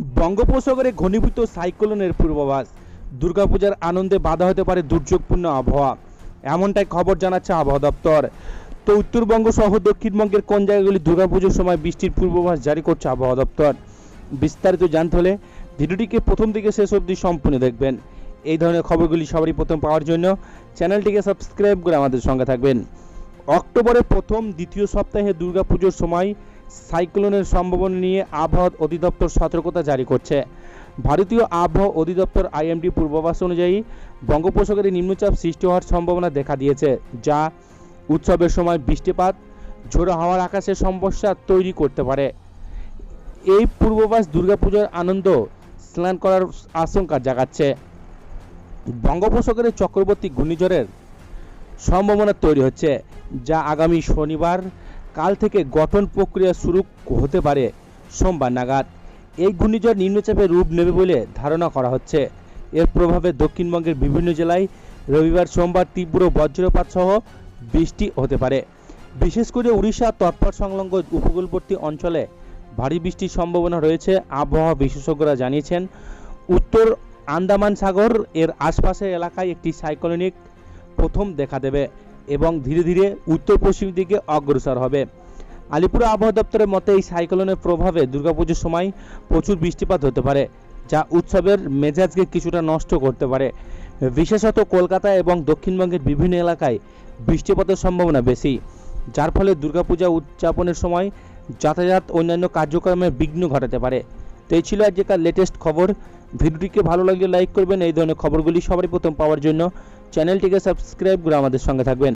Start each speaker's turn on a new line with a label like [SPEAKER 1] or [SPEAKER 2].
[SPEAKER 1] বঙ্গোপসাগরে ঘনীভূত সাইক্লোনের পূর্বাভাস। দুর্গাপূজার আনন্দে বাধা হতে পারে দুর্যোগপূর্ণ আবহাওয়া। এমনটাই খবর জানাচ্ছে আবহাওয়া দপ্তর। তো উত্তরবঙ্গ সহ দক্ষিণবঙ্গের কোন জায়গাগুলি দুর্গাপুজোর সময় বৃষ্টির পূর্বাভাস জারি করছে আবহাওয়া দপ্তর? বিস্তারিত জানতে হলে ভিডিওটিকে প্রথম থেকে শেষ অবধি সম্পূর্ণ দেখবেন। এই ধরনের খবরগুলি সবারই প্রথম পাওয়ার জন্য চ্যানেলটিকে সাবস্ক্রাইব করে আমাদের সঙ্গে থাকবেন। অক্টোবরের প্রথম, দ্বিতীয় সপ্তাহে দুর্গাপুজোর সময় সাইক্লোনের সম্ভাবনা নিয়ে আবহাওয়া অধিদপ্তর সতর্কতা জারি করছে। ভারতীয় আবহাওয়া অধিদপ্তর আইএমডি পূর্বাভাস অনুযায়ী বঙ্গোপসাগরে নিম্নচাপ সৃষ্টি হওয়ার সম্ভাবনা দেখা দিয়েছে, যা উৎসবের সময় বৃষ্টিপাত, ঝোড়ো হাওয়ার আকাশে সমস্যা তৈরি করতে পারে। এই পূর্বাভাস দুর্গাপুজোর আনন্দ স্নান করার আশঙ্কা জাগাচ্ছে। বঙ্গোপসাগরে চক্রবর্তী ঘূর্ণিঝড়ের সম্ভাবনা তৈরি হচ্ছে, যা আগামী শনিবার কাল থেকে গঠন প্রক্রিয়া শুরু হতে পারে সোমবার নাগাদ। এই ঘূর্ণিঝড় নিম্নচাপে রূপ নেবে বলে ধারণা করা হচ্ছে। এর প্রভাবে দক্ষিণবঙ্গের বিভিন্ন জেলায় রবিবার সোমবার তীব্র বজ্রপাত সহ বৃষ্টি হতে পারে। বিশেষ করে উড়িষ্যা তৎপর সংলগ্ন উপকূলবর্তী অঞ্চলে ভারী বৃষ্টির সম্ভাবনা রয়েছে, আবহাওয়া বিশেষজ্ঞরা জানিয়েছেন। উত্তর আন্দামান সাগর এর আশপাশের এলাকায় একটি সাইক্লোনিক প্রথম দেখা দেবে। এবং ধীরে ধীরে উত্তর পশ্চিম দিকে অগ্রসর হবে। আলিপুর আবহাওয়া দপ্তরের মতে, এই সাইক্লোনের প্রভাবে দুর্গাপুজোর সময় প্রচুর বৃষ্টিপাত হতে পারে, যা উৎসবের মেজাজকে কিছুটা নষ্ট করতে পারে। বিশেষত কলকাতা এবং দক্ষিণবঙ্গের বিভিন্ন এলাকায় বৃষ্টিপাতের সম্ভাবনা বেশি, যার ফলে দুর্গাপূজা উদযাপনের সময় যাতায়াত অন্যান্য কার্যক্রমে বিঘ্ন ঘটাতে পারে। তো এই ছিল আজকের লেটেস্ট খবর। ভিডিওটিকে ভালো লাগলে লাইক করবেন। এই ধরনের খবরগুলি সবারই প্রথম পাওয়ার জন্য চ্যানেলটিকে সাবস্ক্রাইব করে আমাদের সঙ্গে থাকবেন।